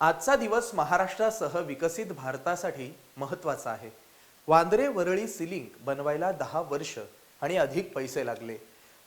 आजचा दिवस महाराष्ट्रासह विकसित भारतासाठी महत्त्वाचा आहे. वांद्रे वरळी सिलिंग बनवायला दहा वर्ष आणि अधिक पैसे लागले.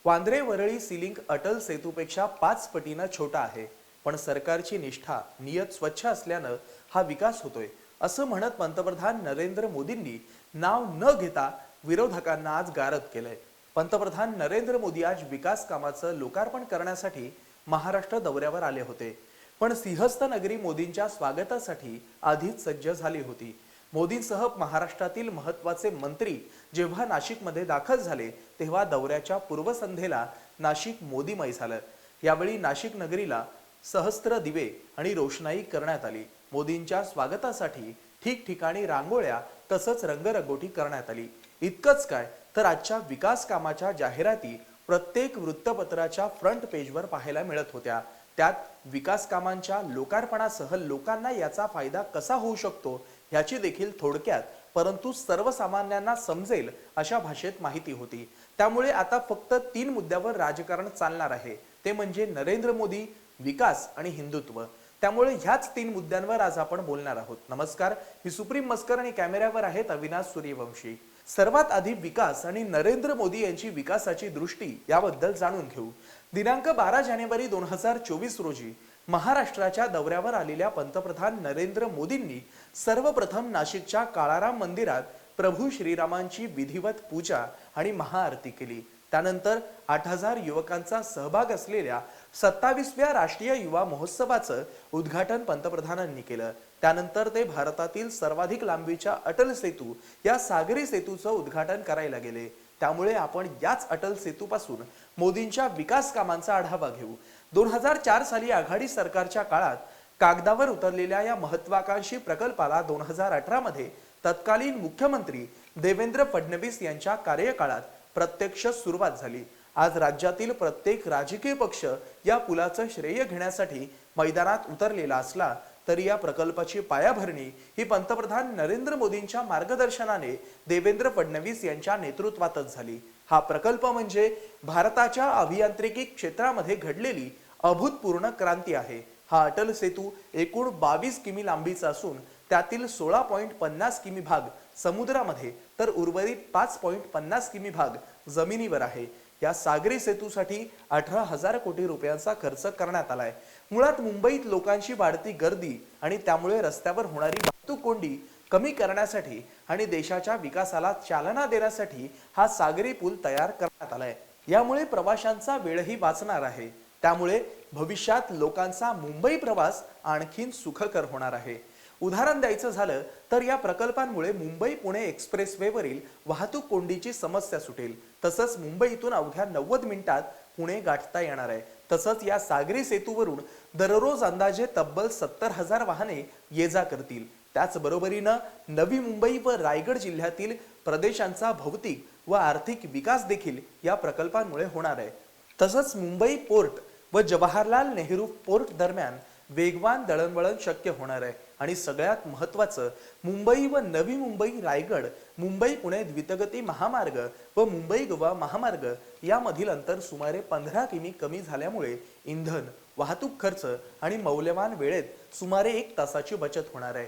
वांद्रे वरळी सिलिंग अटल सेतूपेक्षा पाच पटीनं छोटा आहे पण सरकारची निष्ठा नियत स्वच्छ असल्यानं हा विकास होतोय असं म्हणत पंतप्रधान नरेंद्र मोदींनी नाव न घेता विरोधकांना आज गारद केलंय. पंतप्रधान नरेंद्र मोदी आज विकास कामाचं लोकार्पण करण्यासाठी महाराष्ट्र दौऱ्यावर आले होते. पण सिंहस्थ नगरी मोदींच्या स्वागतासाठी आधीच सज्ज झाली होती. मोदींसह महाराष्ट्रातील महत्त्वाचे मंत्री जेव्हा नाशिकमध्ये दाखल झाले तेव्हा दौऱ्याच्या पूर्वसंध्येला नाशिक मोदीमय झालं. यावेळी नाशिक नगरीला सहस्त्र दिवे आणि रोषणाई करण्यात आली. मोदींच्या स्वागतासाठी ठिकठिकाणी रांगोळ्या तसंच रंगरंगोटी करण्यात आली. इतकंच काय तर आजच्या विकास कामाच्या जाहिराती प्रत्येक वृत्तपत्राच्या फ्रंट पेजवर पाहायला मिळत होत्या. त्यात विकास कामांच्या लोकार्पणासह लोकांना याचा फायदा कसा होऊ शकतो ह्याची देखील थोडक्यात परंतु सर्वसामान्यांना समजेल अशा भाषेत माहिती होती. त्यामुळे आता फक्त तीन मुद्द्यावर राजकारण चालणार आहे. ते म्हणजे नरेंद्र मोदी विकास आणि हिंदुत्व. त्यामुळे ह्याच तीन मुद्द्यांवर आज आपण बोलणार आहोत. नमस्कार. मी सुप्रीम मस्कर आणि कॅमेऱ्यावर आहेत अविनाश सूर्यवंशी. सर्वात आधी विकास आणि नरेंद्र मोदी यांची विकासाची दृष्टी याबद्दल जाणून घेऊ. दिनांक बारा जानेवारी दोन हजार चोवीस रोजी महाराष्ट्राच्या दौऱ्यावर आलेल्या पंतप्रधान नरेंद्र मोदींनी सर्वप्रथम नाशिकच्या काळाराम मंदिरात प्रभू श्रीरामांची विधिवत पूजा आणि महाआरती केली. त्यानंतर आठ हजार युवकांचा सहभाग असलेल्या सत्तावीसव्या राष्ट्रीय युवा महोत्सवाचं उद्घाटन पंतप्रधानांनी केलं. त्यानंतर ते भारतातील सर्वाधिक लांबीच्या अटल सेतू या सागरी सेतूचं उद्घाटन करायला गेले. त्यामुळे आपण याच अटल सेतूपासून मोदींच्या विकास कामांचा आढावा घेऊ. दोन हजार चार साली आघाडी सरकारच्या काळात कागदावर उतरलेल्या या महत्वाकांक्षी प्रकल्पाला दोन हजार अठरा मध्ये तत्कालीन मुख्यमंत्री देवेंद्र फडणवीस यांच्या कार्यकाळात प्रत्यक्ष सुरुवात झाली. आज राज्यातील प्रत्येक राजकीय पक्ष या पुलाचं श्रेय घेण्यासाठी मैदानात उतरलेला असला तरी या प्रकल्पाची पायाभरणी ही पंतप्रधान नरेंद्र मोदींच्या मार्गदर्शनाने देवेंद्र फडणवीस यांच्या नेतृत्वातच झाली. हा प्रकल्प म्हणजे भारताच्या अभियांत्रिकी क्षेत्रामध्ये घडलेली अभूतपूर्ण क्रांती आहे. हा अटल सेतू एकूण बावीस किमी लांबीचा असून त्यातील सोळा पॉईंट पन्नास किमी भाग समुद्रामध्ये तर उर्वरित पाच पॉईंट पन्नास किमी भाग जमिनीवर आहे. या सागरी सेतूसाठी अठरा हजार कोटी रुपयांचा खर्च करण्यात आलाय. मुळात मुंबईत लोकांची वाढती गर्दी आणि त्यामुळे रस्त्यावर होणारी वाहतूक कोंडी कमी करण्यासाठी आणि देशाच्या विकासाला चालना देण्यासाठी हा सागरी पूल तयार करण्यात आलाय. यामुळे प्रवाशांचा वेळही वाचणार आहे. त्यामुळे भविष्यात लोकांचा मुंबई प्रवास आणखीन सुखकर होणार आहे. उदाहरण द्यायचं झालं तर या प्रकल्पांमुळे मुंबई पुणे एक्सप्रेसवेवरील वाहतूक कोंडीची समस्या सुटेल. तसंच मुंबईतून अवघ्या नव्वद मिनिटात पुणे गाठता येणार आहे. तसंच या सागरी सेतूवरून दररोज अंदाजे तब्बल सत्तर हजार वाहने ये जा करतील. त्याचबरोबरीनं नवी मुंबई व रायगड जिल्ह्यातील प्रदेशांचा भौतिक व आर्थिक विकास देखील या प्रकल्पांमुळे होणार आहे. तसंच मुंबई पोर्ट व जवाहरलाल नेहरू पोर्ट दरम्यान वेगवान दळणवळण शक्य होणार आहे. आणि सगळ्यात महत्त्वाचं मुंबई व नवी मुंबई रायगड मुंबई पुणे द्वितगती महामार्ग व मुंबई गोवा महामार्ग यामधील अंतर सुमारे पंधरा किमी कमी झाल्यामुळे इंधन वाहतूक खर्च आणि मौल्यवान वेळेत सुमारे एक तासाची बचत होणार आहे.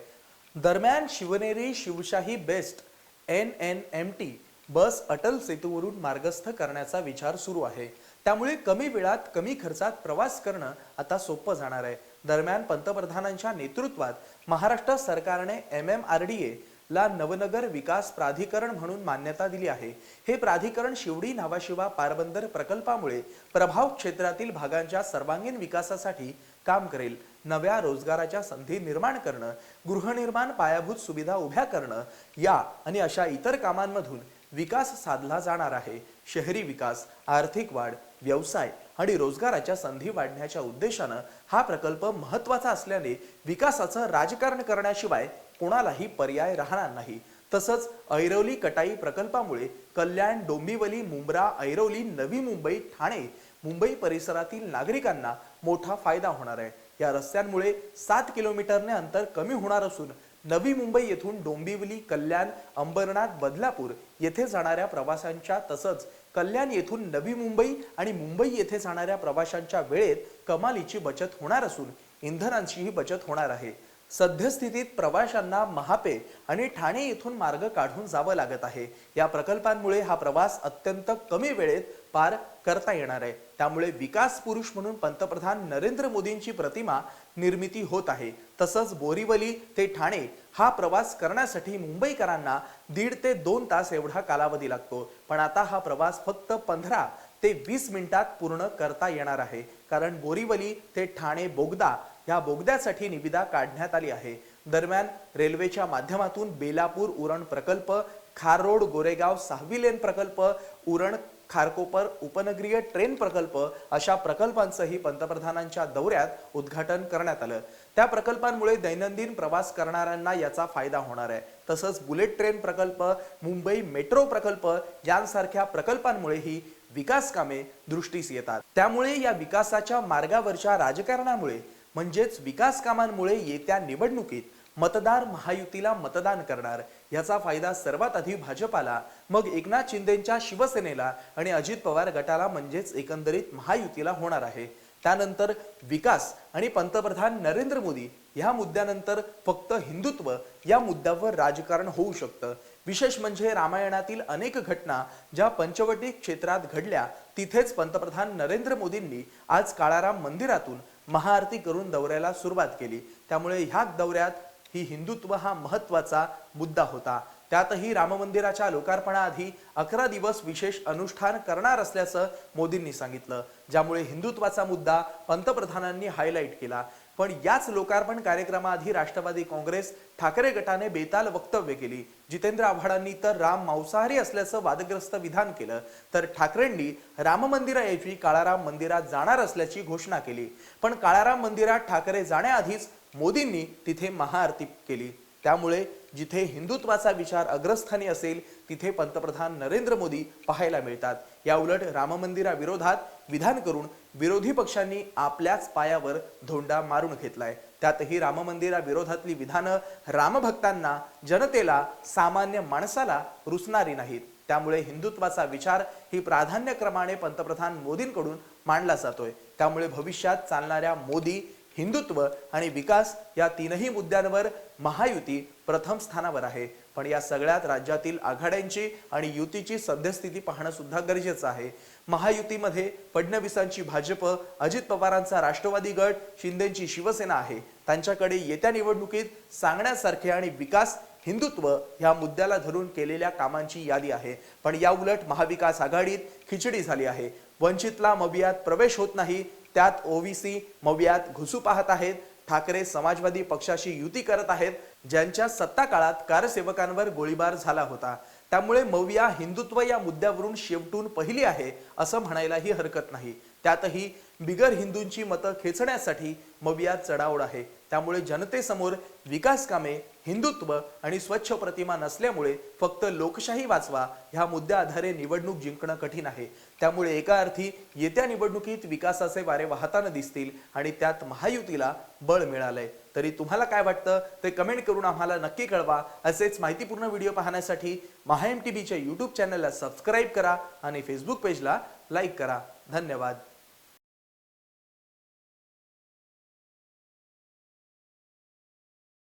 दरम्यान Shivneri Shivshahi BEST N N M T bus Atal सेतूवरून मार्गस्थ करण्याचा विचार सुरू आहे. त्यामुळे कमी वेळात कमी खर्चात प्रवास करणं आता सोपं जाणार आहे. दरम्यान पंतप्रधानांच्या नेतृत्वात महाराष्ट्र सरकारने M M R D A ला नवनगर विकास प्राधिकरण म्हणून मान्यता दिली आहे. हे प्राधिकरण शिवडी नावाशिवा पारबंदर प्रकल्पामुळे प्रभाव क्षेत्रातील भागांच्या सर्वांगीण विकासासाठी काम करेल. नव्या रोजगाराच्या संधी निर्माण करणं गृहनिर्माण पायाभूत सुविधा उभ्या करणं या आणि अशा इतर कामांमधून विकास साधला जाणार आहे. शहरी विकास आर्थिक वाढ व्यवसाय आणि रोजगाराच्या संधी वाढण्याच्या उद्देशानं हा प्रकल्प महत्त्वाचा असल्याने विकासाचं राजकारण करण्याशिवाय कोणालाही पर्याय राहणार नाही. तसंच ऐरोली कटाई प्रकल्पामुळे कल्याण डोंबिवली मुंब्रा ऐरोली नवी मुंबई ठाणे मुंबई परिसरातील नागरिकांना मोठा फायदा होणार आहे. या रस्त्यांमुळे सात किलोमीटरने अंतर कमी होणार असून नवी मुंबई येथून डोंबिवली कल्याण अंबरनाथ बदलापूर येथे जाणाऱ्या प्रवाशांच्या तसंच कल्याण येथून नवी मुंबई आणि मुंबई येथे जाणाऱ्या प्रवाशांच्या वेळेत कमालीची बचत होणार असून इंधनांचीही बचत होणार आहे. सद्यस्थितीत प्रवाशांना महापे आणि ठाणे येथून मार्ग काढून जावं लागत आहे. या प्रकल्पांमुळे हा प्रवास अत्यंत कमी वेळेत पार करता येणार आहे. त्यामुळे विकास पुरुष म्हणून पंतप्रधान नरेंद्र मोदींची प्रतिमा निर्मिती होत आहे. तसंच बोरीवली ते ठाणे हा प्रवास करण्यासाठी मुंबईकरांना दीड ते दोन तास एवढा कालावधी लागतो. पण आता हा प्रवास फक्त पंधरा ते वीस मिनिटात पूर्ण करता येणार आहे. कारण बोरीवली ते ठाणे बोगदा या बोगद्यासाठी निविदा काढण्यात आली आहे. दरम्यान रेल्वेच्या माध्यमातून बेलापूर उरण प्रकल्प खारोड गोरेगाव सहावी लेन प्रकल्प उरण खारकोपर उपनगरीय ट्रेन प्रकल्प अशा प्रकल्पांचंही पंतप्रधानांच्या दौऱ्यात उद्घाटन करण्यात आलं. त्या प्रकल्पांमुळे दैनंदिन प्रवास करणाऱ्यांना याचा फायदा होणार आहे. तसंच बुलेट ट्रेन प्रकल्प मुंबई मेट्रो प्रकल्प यांसारख्या प्रकल्पांमुळेही विकास कामे दृष्टीस येतात. त्यामुळे या विकासाच्या मार्गावरच्या राजकारणामुळे म्हणजेच विकास कामांमुळे येत्या निवडणुकीत मतदार महायुतीला मतदान करणार. याचा फायदा सर्वात आधी भाजपाला मग एकनाथ शिंदेच्या शिवसेनेला आणि अजित पवार गटाला म्हणजेच एकंदरीत महायुतीला होणार आहे. त्यानंतर विकास आणि पंतप्रधान नरेंद्र मोदी ह्या मुद्द्यानंतर फक्त हिंदुत्व या मुद्द्यावर राजकारण होऊ शकतं. विशेष म्हणजे रामायणातील अनेक घटना ज्या पंचवटी क्षेत्रात घडल्या तिथेच पंतप्रधान नरेंद्र मोदींनी आज काळाराम मंदिरातून महाआरती करून दौऱ्याला सुरुवात केली. त्यामुळे ह्या दौऱ्यात ही हिंदुत्व हा महत्त्वाचा मुद्दा होता. त्यातही राम मंदिराच्या लोकार्पणाआधी अकरा दिवस विशेष अनुष्ठान करणार असल्याचं मोदींनी सांगितलं. ज्यामुळे हिंदुत्वाचा मुद्दा पंतप्रधानांनी हायलाईट केला. पण याच लोकार्पण कार्यक्रमाआधी राष्ट्रवादी काँग्रेस ठाकरे गटाने बेताल वक्तव्य केली. जितेंद्र आव्हाडांनी तर राम मांसाहारी असल्याचं वादग्रस्त विधान केलं. तर ठाकरेंनी राम मंदिराऐवजी काळाराम मंदिरात जाणार असल्याची घोषणा केली. पण काळाराम मंदिरात ठाकरे जाण्याआधीच मोदींनी तिथे महाआरती केली. त्यामुळे जिथे हिंदुत्वाचा विचार अग्रस्थानी असेल तिथे पंतप्रधान नरेंद्र मोदी पाहायला मिळतात. या उलट राम मंदिराविरोधात विधान करून विरोधी पक्षांनी आपल्याच पायावर धोंडा मारून घेतलाय. त्यातही राम मंदिराविरोधातली विधानं रामभक्तांना जनतेला सामान्य माणसाला रुचणारी नाहीत. त्यामुळे हिंदुत्वाचा विचार ही प्राधान्यक्रमाने पंतप्रधान मोदींकडून मांडला जातोय. त्यामुळे भविष्यात चालणाऱ्या मोदी हिंदुत्व आणि विकास या तीनही मुद्द्यांवर महायुती प्रथम स्थानावर आहे. पण या सगळ्यात राज्यातील आघाड्यांची आणि युतीची सद्यस्थिती पाहणं सुद्धा गरजेचं आहे. महायुतीमध्ये फडणवीसांची भाजप अजित पवारांचा राष्ट्रवादी गट शिंदेची शिवसेना आहे. त्यांच्याकडे येत्या निवडणुकीत सांगण्यासारखे आणि विकास हिंदुत्व ह्या मुद्द्याला धरून केलेल्या कामांची यादी आहे. पण या उलट महाविकास आघाडीत खिचडी झाली आहे. वंचितला मवियात प्रवेश होत नाही त्यात ओवीसी मवियात घुसू पाहत आहेत ठाकरे समाजवादी पक्षाशी युती करत आहेत ज्यांच्या सत्ता काळात कारसेवकांवर गोळीबार झाला होता. त्यामुळे मविया हिंदुत्व या मुद्द्यावरून शेवटून पहिली आहे असं म्हणायलाही हरकत नाही. त्यातही बिगर हिंदूंची मतं खेचण्यासाठी मविया चढाओढ आहे. त्यामुळे जनतेसमोर विकास कामे हिंदुत्व आणि स्वच्छ प्रतिमा नसल्यामुळे फक्त लोकशाही वाचवा ह्या मुद्द्या आधारे निवडणूक जिंकणं कठीण आहे. त्यामुळे एका अर्थी येत्या निवडणुकीत विकासाचे वारे वाहताना दिसतील आणि त्यात महायुतीला बळ मिळालंय. तरी तुम्हाला काय वाटतं? ते कमेंट करून आम्हाला नक्की कळवा. असेच माहितीपूर्ण व्हिडिओ पाहण्यासाठी महाएम टी व्हीच्या यूट्यूब चॅनलला सबस्क्राईब करा आणि फेसबुक पेजला लाईक करा. धन्यवाद.